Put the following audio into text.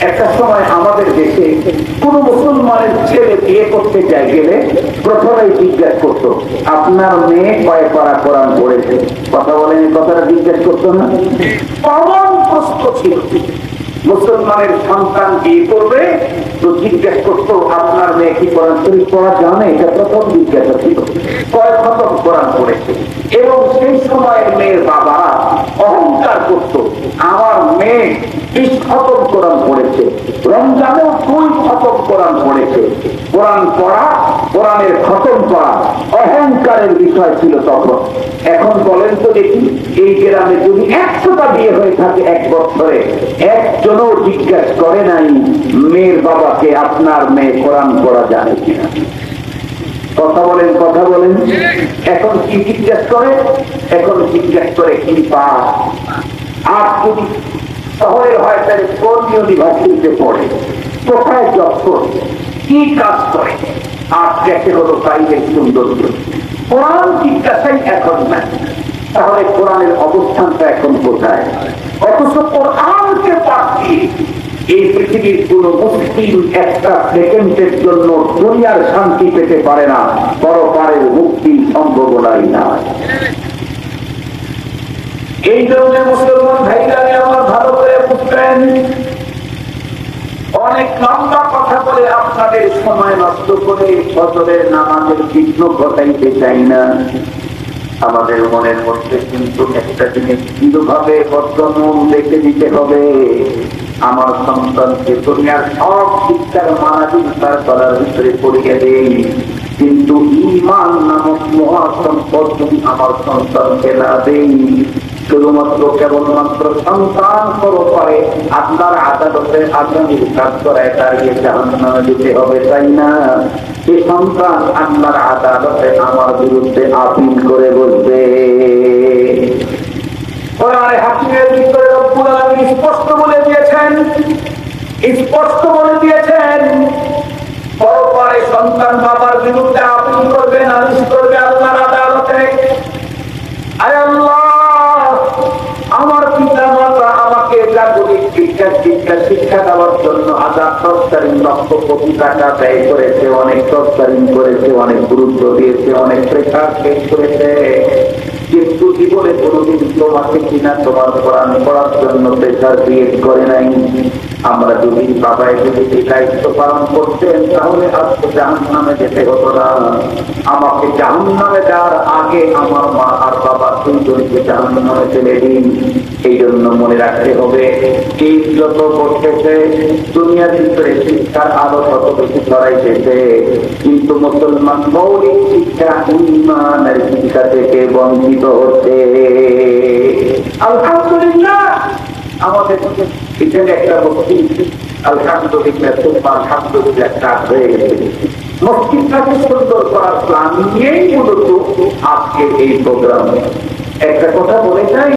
একটা সময় আমাদের দেশে কোন মুসলমানের ছেলে বিয়ে করতে যায় গেলে প্রথমেই জিজ্ঞাসা করতো, আপনার মেয়ে কয় পারা কোরআন পড়েছে? কথা বলেন কথাটা জিজ্ঞেস করতো না। কমন প্রশ্ন ছিল। মুসলমানের সন্তান বিয়ে করবে তো জিজ্ঞেস করতো, আপনার মেয়ে কি কোরআন শরীফ পড়া জানে? এটা প্রথম জিজ্ঞাসা ছিল। কয় খতম কোরআন পড়েছে? এবং সেই সময়ের মেয়ের অহংকার করা অহংকারের বিষয় ছিল তখন। এখন বলেন তো দেখি, এই গ্রামে যদি একশোটা বিয়ে হয়ে থাকে এক বছরে, একজনও জিজ্ঞাসা করে নাই, মেয়ের বাবাকে আপনার মেয়ে কোরআন পড়া জানে কিনা? কথা বলেন কথা বলেন। এখন কি জিজ্ঞেস করে? এখন জিজ্ঞেস করে, কি পাস আর যদি শহরে হয়, তাহলে কোন ইউনিভার্সিটিতে পড়ে? কোথায় জব করে কি কাজ করে? আর দেখে হলো সৌন্দর্য কোরআন জিজ্ঞাসাই এখন না তাহলে কোরআনের অবস্থানটা এখন কোথায়? অথচ কোরআনকে দিয়ে এই পৃথিবীর কোন মুসলিম একটা সেকেন্ডের জন্য দুনিয়ার শান্তি পেতে পারে না পরপারের মুক্তি সম্ভাবনাই না এই জন্য মুসলমান বুঝবেন অনেক লম্বা কথা বলে আপনাদের সময় নষ্ট করে ফসলের নামাজের বিঘ্ন ঘটাইতে চাই না। আমাদের মনের মধ্যে কিন্তু একটা জিনিস বর্তমান দিতে হবে। আমার সন্তানকে দুনিয়ার সব শিক্ষার মানাবিস্তার করার ভিতরে পড়িয়ে দেই। কিন্তু ইমান নামক মহাসম্পদ আমার সন্তানকে না দেই শুধুমাত্র কেবলমাত্র সন্তান করো পারে আপনার আদালতে আগামীর কাজ করায় দাঁড়িয়ে জাহান নামে যেতে হবে, তাই না? সে সন্তান আপনার আদালতে আমার বিরুদ্ধে আপিল করে বলবে স্পষ্ট বলে দিয়েছেন, স্পষ্ট বলে দিয়েছেন সন্তান বাবার বিরুদ্ধে আপিল করবে নালিশ করবে আল্লাহর আদালতে আরে আল্লাহ আমার পিতা মাতা আমাকে জাগতিক শিক্ষা শিক্ষা দেওয়ার জন্য আজাদ তৎকালীন লক্ষ কোটি টাকা ব্যয় করেছে, অনেক তৎকালীন করেছে, অনেক গুরুত্ব দিয়েছে, অনেক প্রেশার শেষ করেছে। কিন্তু জীবনে কোনোদিন তোমাকে কিনা তোমার কোরআন পড়ার জন্য প্রেশার ক্রিয়েট করে নাই। আমরা যদি বাবাই যদি এই দায়িত্ব পালন করতেন, তাহলে আজকে জাহান নামে যেতে হতো না। আমাকে জাহান নামে যাওয়ার আগে আমার মা আর বাবা দুইজনকে জাহান নামে ফেলে দিন। এই জন্য মনে রাখতে হবে, এই যত করতেছে দুনিয়ার ভিতরে শিক্ষার আরও তত বেশি ছড়াইতেছে। কিন্তু মুসলমান মৌলিক শিক্ষা ইমানের শিক্ষা থেকে বঞ্চিত হচ্ছে। আলহামদুলিল্লাহ। আমাদের এখানে একটা কাজ হয়ে গেছে। প্ল্যান নিয়েই মূলত আজকে এই প্রোগ্রাম একটা কথা বলে যাই